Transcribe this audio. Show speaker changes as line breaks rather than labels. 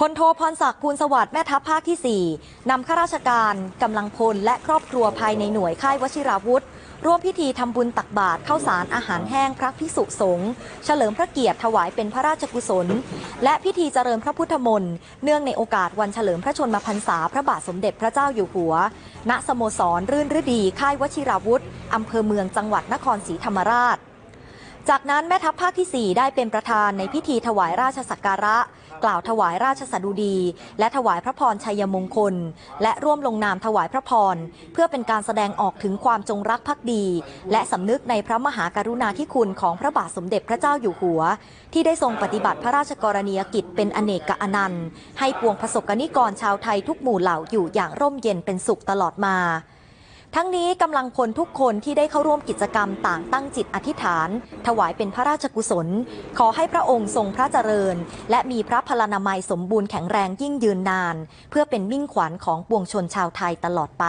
พลโทพรศักดิ์ภูลสวัสดิ์แม่ทัพภาคที่ 4นำข้าราชการกำลังพลและครอบครัวภายในหน่วยค่ายวชิราวุธ ร่วมพิธีทำบุญตักบาตรข้าวสารอาหารแห้งพระภิกษุสงฆ์เฉลิมพระเกียรติถวายเป็นพระราชกุศล และพิธีเจริญพระพุทธมนต์เนื่องในโอกาสวันเฉลิมพระชนมพรรษาพระบาทสมเด็จพระเจ้าอยู่หัว ณสโมสรรื่นฤดีค่ายวชิราวุธอำเภอเมืองจังหวัดนครศรีธรรมราช จากนั้นแม่ทัพภาคที่ 4 ได้เป็นประธานในพิธีถวายราชสักการะ กล่าวถวายราชสดุดี และถวายพระพรชัยมงคล และร่วมลงนามถวายพระพร เพื่อเป็นการแสดงออกถึงความจงรักภักดี และสำนึกในพระมหากรุณาธิคุณของพระบาทสมเด็จพระเจ้าอยู่หัว ที่ได้ทรงปฏิบัติพระราชกรณียกิจเป็นอเนกกะอนันต์ ให้ปวงประสบกนิกรชาวไทยทุกหมู่เหล่าอยู่อย่างร่มเย็นเป็นสุขตลอดมา ทั้งนี้กำลังพลทุกคนที่ได้เข้าร่วมกิจกรรมต่างตั้งจิตอธิษฐาน ถวายเป็นพระราชกุศล ขอให้พระองค์ทรงพระเจริญ และมีพระพลานามัยสมบูรณ์แข็งแรงยิ่งยืนนาน เพื่อเป็นมิ่งขวัญของปวงชนชาวไทยตลอดไป